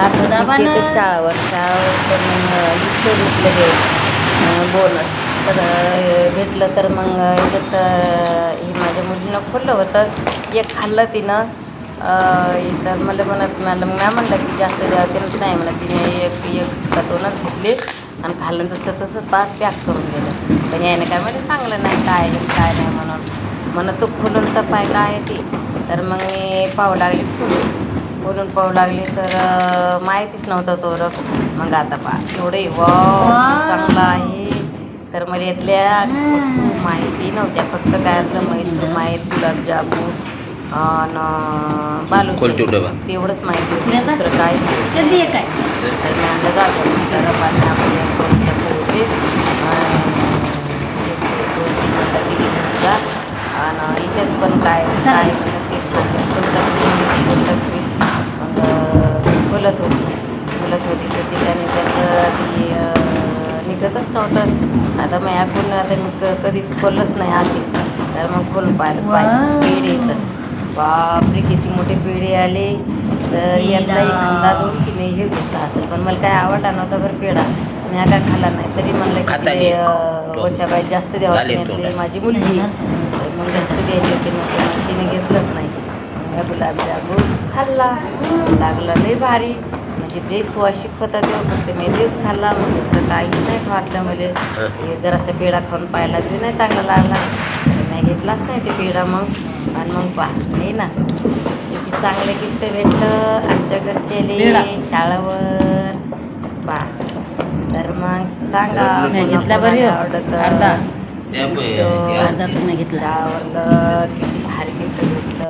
आता शाळावर शाळावर तर मग इथे भेटलं हे बोनस तर भेटलं तर मग याच्यात हे माझ्या मुलीनं खोललं होतं. एक खाल्लं तिनं. तर मला म्हणत मला मग म्हणलं की जास्त द्या तिनं नाही म्हणत. तिने एक एक का दोनच घेतले आणि खाल्लं तसं तसं पाच पॅक करून दिलं. पण याने काय म्हणजे चांगलं नाही काय काय नाही म्हणून. म्हणत तो खोलून तर पाय काय आहे ती. तर मग मी पाहू लागली. खोलून खोलून पाहू लागली तर माहितीच नव्हतं तो रक मग आता पा एवढे वा. चांगला आहे तर मला यातल्या माहिती नव्हत्या फक्त काय असं मैसूर माहीत गुलाबजामुन आणि बालू? तेवढंच माहिती होतं पुण्याचा? दुसरं काय तर मी आणलं जातो कोणत्या आणि हिच्यात पण काय बोलत होती. बोलत होती तर ठिकाणी त्याचं ती निघतच नव्हतं. आता मी ऐकून आता मी क कधी खोललंच नाही असेल तर मग खोलून पाहिलं. पाहिजे पेढे येतं बापरे किती मोठे पेढे आले. तर यातलाही पेढा. अंदाज होईल की नाही हे घेतला असेल. पण मला काय आवडला नव्हता बरं पेढा. मी काय खाल्ला नाही. तरी म्हणलं की. ते, अं, वर्षाबाई जास्त द्यावं. माझी मुलगी. तर मग जास्त द्यायची होती मग ते मग तिने घेतलंच नाही मग गुलाबजामुन खाल्ला. लागला लय भारी. म्हणजे जे सुवासिक होता तेव्हा फक्त मी तेच खाल्ला. मग दुसरं काहीच नाही वाटलं मला. हे जरासा पेढा खाऊन पाहिला तरी नाही चांगला लागला. तर मी घेतलाच नाही ते पेढा मग. आणि मग पा नाही ना किती चांगलं गिफ्ट भेटलं. आमच्या घरचे. शाळावर. पा तर मग सांगा नाही घेतला बरं. आवडतं. अर्धा. अर्धा तर नाही घेतला. शाळावरलं किती भारी गिफ्ट